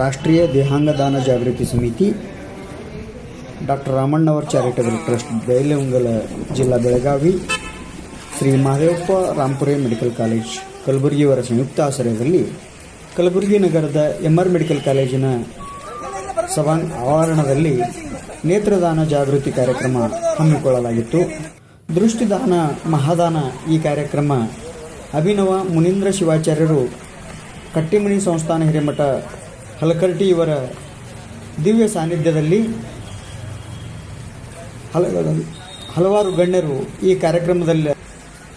ರಾಷ್ಟ್ರೀಯ ದೇಹಾಂಗದಾನ ಜಾಗೃತಿ ಸಮಿತಿ, doctor Ramannavar charitable trust, Bailhongal ಜಿಲ್ಲಾ ಬೆಳಗಾವಿ, ಶ್ರೀ ಮಹದೇವಪ್ಪ ರಾಂಪುರೆ ಮೆಡಿಕಲ್ ಕಾಲೇಜ್, ಕಲಬುರಗಿಯವರ ಸಂಯುಕ್ತ ಆಶ್ರಯದಲ್ಲಿ ಕಲಬುರಗಿ ನಗರದ ಎಂಆರ್ ಮೆಡಿಕಲ್ ಕಾಲೇಜಿನ ಸಭಾ ಆವರಣದಲ್ಲಿ ನೇತ್ರದಾನ ಜಾಗೃತಿ ಕಾರ್ಯಕ್ರಮ ಹಮ್ಮಿಕೊಳ್ಳಲಾಗಿತ್ತು. ದೃಷ್ಟಿದಾನ ಮಹಾದಾನ ಈ ಕಾರ್ಯಕ್ರಮ ಅಭಿನವ ಮುನೀಂದ್ರ ಶಿವಾಚಾರ್ಯರು ಕಟ್ಟಿಮಣಿ ಸಂಸ್ಥಾನ ಹಿರೇಮಠ ಹಲಕರ್ಟಿ ಇವರ ದಿವ್ಯ ಸಾನ್ನಿಧ್ಯದಲ್ಲಿ ಹಲ ಹಲವಾರು ಗಣ್ಯರು ಈ ಕಾರ್ಯಕ್ರಮದಲ್ಲಿ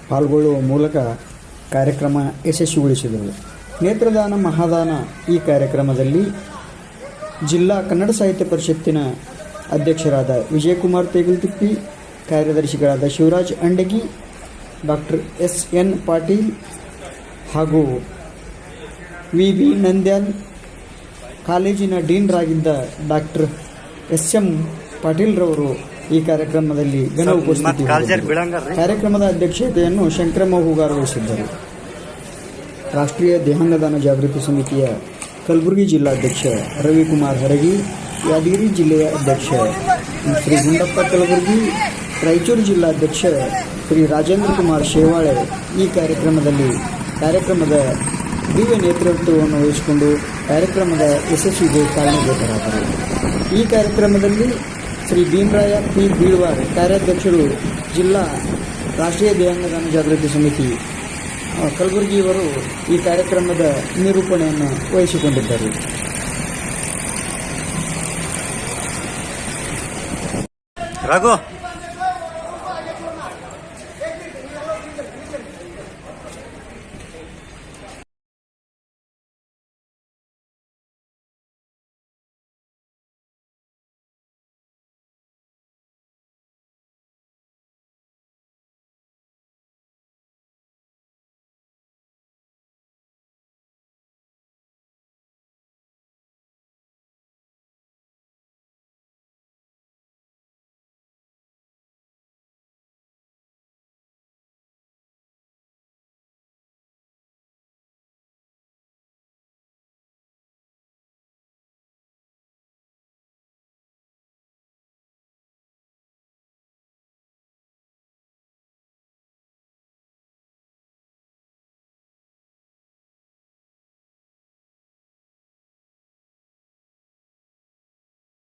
ಪಾಲ್ಗೊಳ್ಳುವ ಮೂಲಕ ಕಾರ್ಯಕ್ರಮ ಯಶಸ್ವಿಗೊಳಿಸಿದರು. ನೇತ್ರದಾನ ಮಹಾದಾನ ಈ ಕಾರ್ಯಕ್ರಮದಲ್ಲಿ ಜಿಲ್ಲಾ ಕನ್ನಡ ಸಾಹಿತ್ಯ ಪರಿಷತ್ತಿನ ಅಧ್ಯಕ್ಷರಾದ ವಿಜಯಕುಮಾರ್ ತೇಗುಲ್ತಿಪ್ಪಿ, ಕಾರ್ಯದರ್ಶಿಗಳಾದ Shivraj Andagi, doctor S N Patil ಹಾಗೂ ವಿ ಬಿ ನಂದ್ಯಾಲ್ ಕಾಲೇಜಿನ ಡೀನ್ರಾಗಿದ್ದ ಡಾಕ್ಟರ್ ಎಸ್ ಎಂ ಪಾಟೀಲ್ರವರು ಈ ಕಾರ್ಯಕ್ರಮದಲ್ಲಿ ಘನ ಉಪಸ್ಥಿತಿ. ಕಾರ್ಯಕ್ರಮದ ಅಧ್ಯಕ್ಷತೆಯನ್ನು ಶಂಕರಮ್ಮ ಹೂಗಾರ್ ವಹಿಸಿದ್ದರು ರಾಷ್ಟ್ರೀಯ ದೇಹಾಂಗದಾನ ಜಾಗೃತಿ ಸಮಿತಿಯ ಕಲಬುರಗಿ ಜಿಲ್ಲಾಧ್ಯಕ್ಷ ರವಿಕುಮಾರ್ ಹರಗಿ ಯಾದಗಿರಿ ಜಿಲ್ಲೆಯ ಅಧ್ಯಕ್ಷ ಶ್ರೀ ಗುಂಡಪ್ಪ ಕಲಬುರಗಿ ರಾಯಚೂರು ಜಿಲ್ಲಾಧ್ಯಕ್ಷ ಶ್ರೀ ರಾಜೇಂದ್ರ ಕುಮಾರ್ ಶೇವಾಳೆ ಈ ಕಾರ್ಯಕ್ರಮದಲ್ಲಿ ಕಾರ್ಯಕ್ರಮದ ದಿವ್ಯ ನೇತೃತ್ವವನ್ನು ವಹಿಸಿಕೊಂಡು ಕಾರ್ಯಕ್ರಮದ ಯಶಸ್ವಿಗೆ ಕಾರಣೀಭೂತರಾದರು. ಈ ಕಾರ್ಯಕ್ರಮದಲ್ಲಿ ಶ್ರೀ ಭೀಮರಾಯ ಪಿ. ಬೀಳ್ವಾರ್, ಕಾರ್ಯಾಧ್ಯಕ್ಷರು ಜಿಲ್ಲಾ ರಾಷ್ಟ್ರೀಯ ದೇವಾಂಗದಾನ ಜಾಗೃತಿ ಸಮಿತಿ ಕಲಬುರಗಿಯವರು ಈ ಕಾರ್ಯಕ್ರಮದ ನಿರೂಪಣೆಯನ್ನು ವಹಿಸಿಕೊಂಡಿದ್ದರು. ರಘು